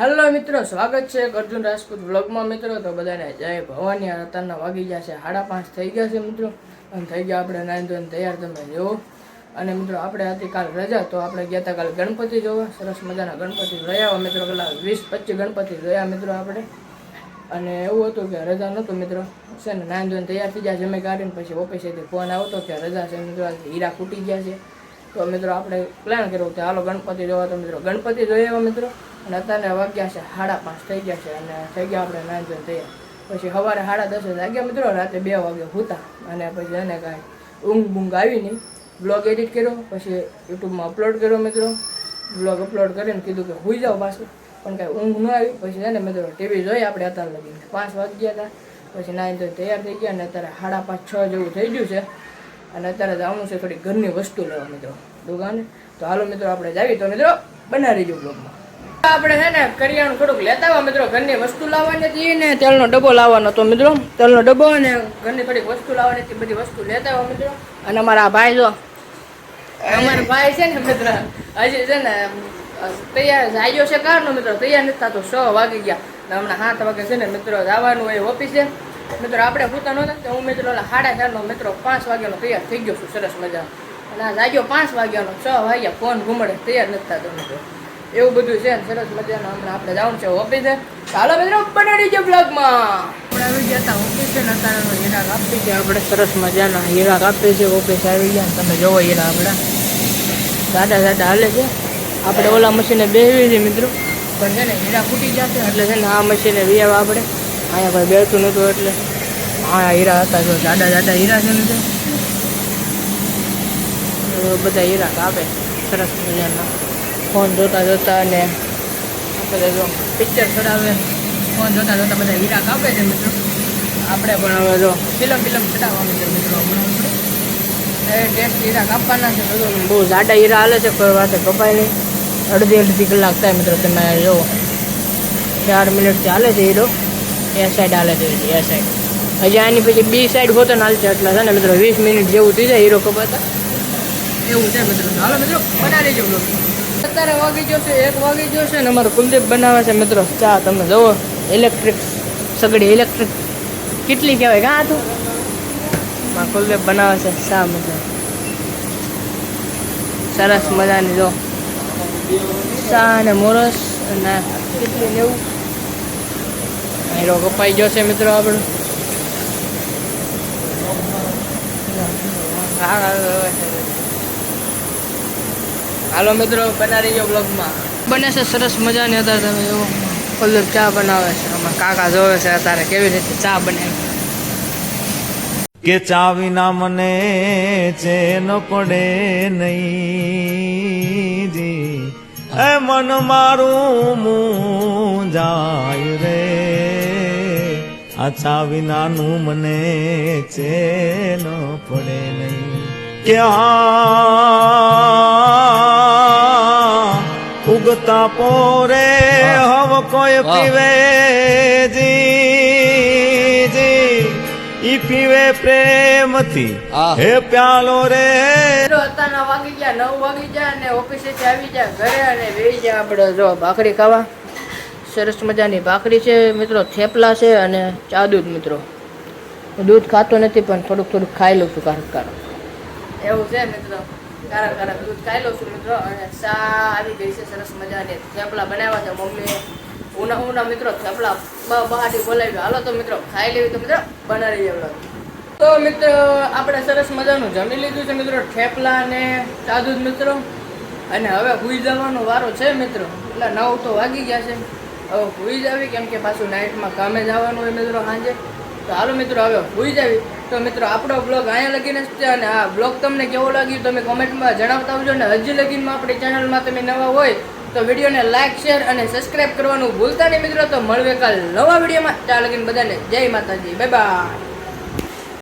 Hello મિત્રો, સ્વાગત છે અર્જુન રાજપૂત વ્લોગમાં મિત્રો. તો બધાને જય ભવાની. અત્યારના વાગી ગયા છે સાડા પાંચ થઈ ગયા છે મિત્રો. અને થઈ ગયા આપણે નાઈ ધોઈને તૈયાર, તમે જુઓ. અને મિત્રો, આપણે હતી કાલ રજા, તો આપણે ગયા હતા કાલ ગણપતિ જોવા. સરસ મજાના ગણપતિ રહ્યા મિત્રો. પેલા વીસ પચીસ ગણપતિ જોયા મિત્રો આપણે. અને એવું હતું કે રજા નહોતું મિત્રો. છે ને નાઈ ધોઈને તૈયાર થઈ ગયા જમે કાઢીને પછી ઓફિસેથી ફોન આવતો કે રજા છે મિત્રો. હીરા ફૂટી ગયા છે. તો મિત્રો, આપણે પ્લાન કર્યો કે હાલો ગણપતિ જોવા. તો મિત્રો, ગણપતિ જોઈએ મિત્રો? અને અત્યારે વાગ્યા છે, સાડા પાંચ થઈ ગયા છે અને થઈ ગયા આપણે ધોઈને તૈયાર પછી સવારે સાડા દસે વાગ્યા મિત્રો રાતે બે વાગે હોતા. અને પછી એને કાંઈ ઊંઘ બૂંઘ આવી નહીં. બ્લોગ એડિટ કર્યો, પછી યુટ્યુબમાં અપલોડ કર્યો મિત્રો. બ્લોગ અપલોડ કરીને કીધું કે હુઈ જાઓ પાછું. પણ કાંઈ ઊંઘ ન આવી. પછી એને મિત્રો ટીવી જોઈ આપણે અત્યારે લગીને પાંચ વાગ્યા હતા. પછી નાઈન તો તૈયાર થઈ ગયા અને અત્યારે સાડા પાંચ છ જેવું થઈ ગયું છે. અને અત્યારે જવાનું છે થોડી ઘરની વસ્તુ લેવા મિત્રો, દુકાને. તો હાલો મિત્રો, આપણે જાવી તો મિત્રો બનાવી રહીજો બ્લોગમાં. આપણે છે ને કરિયાણું થોડુંક લેતા આવ્યા મિત્રો. ઘરની વસ્તુ લાવવાની હતી ને તેલનો ડબ્બો લાવવાનો હતો મિત્રો. તેલનો ડબ્બો અને ઘરની થોડીક વસ્તુ લાવવાની હતી, બધી વસ્તુ લેતા આવ્યા મિત્રો. અને અમારા ભાઈ જો, અમારા ભાઈ છે ને મિત્ર, હજી છે ને, તૈયાર જાગ્યો છે કારનો મિત્રો. તૈયાર નથી થતો છ વાગી ગયા. હમણાં સાત વાગે છે ને મિત્રો જવાનું હોય ઓફિસે. મિત્રો, આપણે પૂતા નહોતા તો હું મિત્રો સાડા ચારનો મિત્રો પાંચ વાગ્યાનો તૈયાર થઈ ગયો છું, સરસ મજા અને આ જાગ્યો પાંચ વાગ્યાનો, છ વાગ્યા ફોન ઘુમડે, તૈયાર નથી થતો મિત્રો. એવું બધું છે સરસ મજાનું હમણાં આપણે જવાનું છે ઓફિસે. ચાલો મિત્રો બનાવી છે બ્લોગમાં આપણે આવી ગયા હતા ઓફિસે ને અત્યારે હીરા કાપી છે. આપણે સરસ મજાના હીરા કાપીએ છે. ઓફિસ આવી ગયા તમે જોવો હીરા આપણા. સાડા સાડા હાલે છે. આપણે ઓલા મશીને બેસવી છે મિત્રો. પણ છે ને, હીરા ફૂટી જશે, એટલે છે ને આ મશીને વ્યાવા આપણે. અહીંયા ભાઈ બેસતું નહોતું એટલે. હા હીરા હતા જો જાડા જાડા હીરા છે ને બધા હીરા કાપે. સરસ મજાના. ફોન જોતા જોતા અને આપણે જો પિક્ચર ચડાવે. ફોન જોતા જોતા બધા હીરા કાપે છે મિત્રો. આપણે પણ હવે જો ફિલ્મ ફિલ્મ ચડાવવાનું છે મિત્રો એ ટેસ્ટ હીરા કાપવાના છે. બધો બહુ જાડા હીરા હાલે છે. કોઈ વાતે કપાય નહીં. અડધી અડધી કલાક થાય મિત્રો તમે જુઓ ચાર મિનિટ ચાલે છે હીરો. એ સાઈડ હાલે છે એ સાઈડ હજી આની પછી બી સાઈડ હોતો ને હાલશે એટલે છે ને મિત્રો. વીસ મિનિટ જેવું થઈ જાય હીરો કપાતા. એવું છે મિત્રો. હાલો મિત્રો, બનાવી બ્લોગ અત્યારે વાગી જશે એક વાગી જશે ને અમારો કુલદીપ બનાવે છે મિત્રો ચા તમે જુઓ ઇલેક્ટ્રિક સગડી ઇલેક્ટ્રિક કેટલી કહેવાય કાં હતું માં કુલદીપ બનાવે છે ચા મિત્રો સરસ મજાની જો. ચા અને મોરસ અને કેટલી લેવું હીરો કપાઈ છે મિત્રો આપણો. હા, હા. હાલો મિત્રો બનાવી ગયો બ્લોગમાં બને છે સરસ મજાની અત્યારે તમે જુઓ. કલર ચા બનાવે છે. અમે કાકા જોવે છે અત્યારે કેવી રીતે ચા બને. કે ચા વિના મને ચેન પડે નહીં જી. એ મન મારું મું જાય રે. આ ચા વિનાનું મને ચેન પડે નહીં. કે આ ઉગતા પોરે હવ કોઈ પીવે જી જી. ઈ પીવે પ્રેમથી. હે પ્યાલો રે. અત્યારના વાગી ગયા નવ વાગી ગયા અને ઓફિસેથી આવી જાય ઘરે અને બેસી જાય આપણે જો ભાખરી ખાવા. સરસ મજાની ભાખરી છે મિત્રો થેપલા છે અને ચા દૂધ મિત્રો. દૂધ ખાતો નથી પણ થોડુંક થોડુંક ખાઈ લઉં છું કારક. એવું છે મિત્રો. કારક કારક. દૂધ ખાઈ લઉં છું, મિત્રો. અને ચા આવી ગઈ છે, સરસ મજાની. થેપલા બનાવ્યા છે મમ્મીએ. ઉના ઉના મિત્રો થેપલા બ- બહારથી બોલાવી હાલો તો મિત્રો, ખાઈ લેવી તો મિત્રો, બનાવી જવડો તો મિત્રો, આપણે સરસ મજાનું જમી લીધું છે, મિત્રો. થેપલા અને ચા દૂધ, મિત્રો. અને હવે હુઈ જવાનો વારો છે, મિત્રો. એટલે નવ તો વાગી ગયા છે. હવે હુઈ જાવી, કેમ કે પાછું નાઇટમાં કામે જવાનું હોય, મિત્રો, સાંજે. તો હાલો મિત્રો, હવે હુઈ જાવી. તો મિત્રો, આપણો બ્લોગ અહીંયા લગીને જ છે અને આ બ્લોગ તમને કેવો લાગ્યું તમે કોમેન્ટમાં જણાવતા આવજો અને હજી લગીનમાં આપણી ચેનલમાં તમે નવા હોય તો વિડીયોને લાઇક શેર અને સબસ્ક્રાઇબ કરવાનું ભૂલતા નહીં મિત્રો. તો મળવે કાલ નવા વિડીયોમાં. ત્યાં લગીને બધાને જય માતાજી. Bye bye